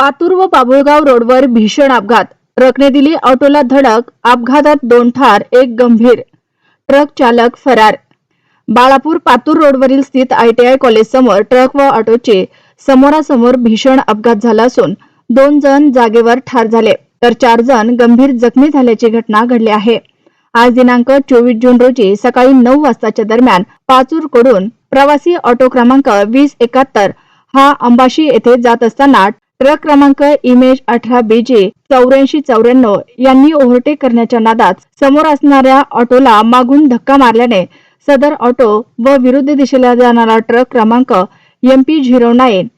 पातूर व बाबुळगाव रोडवर भीषण अपघात. ट्रकने दिली ऑटोला धडक अपघातात दोन ठार एक गंभीर. ट्रक चालक फरार. बाळापूर पातूर रोडवरील स्थित आयटीआय कॉलेज समोर ट्रक व ऑटोचे समोरासमोर भीषण अपघात झाला असून दोन जण जागेवर ठार झाले तर चार जण गंभीर जखमी झाल्याची घटना घडली आहे. आज दिनांक चोवीस जून रोजी सकाळी नऊ वाजताच्या दरम्यान पाचूरकडून प्रवासी ऑटो क्रमांक वीस एकाहत्तर हा अंबाशी येथे जात असताना ट्रक क्रमांक इमेज अठरा बीजे चौऱ्याऐंशी चौऱ्याण्णव यांनी ओव्हरटेक करण्याच्या नादात समोर असणाऱ्या ऑटोला मागून धक्का मारल्याने सदर ऑटो व विरुद्ध दिशेला जाणारा ट्रक क्रमांक MP zero nine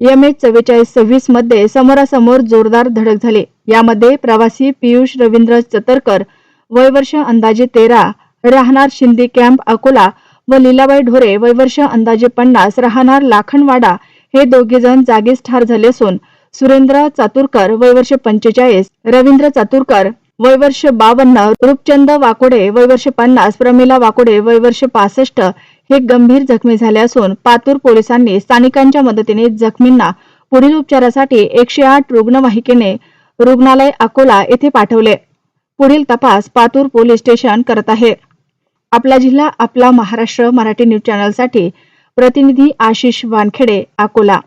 M H चव्वेचाळीस सव्वीसमध्ये समोरासमोर जोरदार धडक झाली. यामध्ये प्रवासी पियुष रवींद्र चतरकर वयवर्ष अंदाजे तेरा राहणार शिंदे कॅम्प अकोला व लीलाबाई ढोरे वयवर्ष अंदाजे पन्नास राहणार लाखनवाडा हे दोघे जण जागीच ठार झाले असून सुरेंद्र चातुरकर वयवर्ष पंचेचाळीस रवींद्र चातुरकर वयवर्ष बावन्न रूपचंद वाकोडे वयवर्ष पन्नास प्रमिला वाकोडे वयवर्ष पासष्ट हे गंभीर जखमी झाले असून पातूर पोलिसांनी स्थानिकांच्या मदतीने जखमींना पुढील उपचारासाठी एकशे आठ रुग्णवाहिकेने रुग्णालय अकोला येथे पाठवले. पुढील तपास पातूर पोलीस स्टेशन करत आहे. आपला जिल्हा आपला महाराष्ट्र मराठी न्यूज चॅनलसाठी प्रतिनिधी आशिष वानखेडे अकोला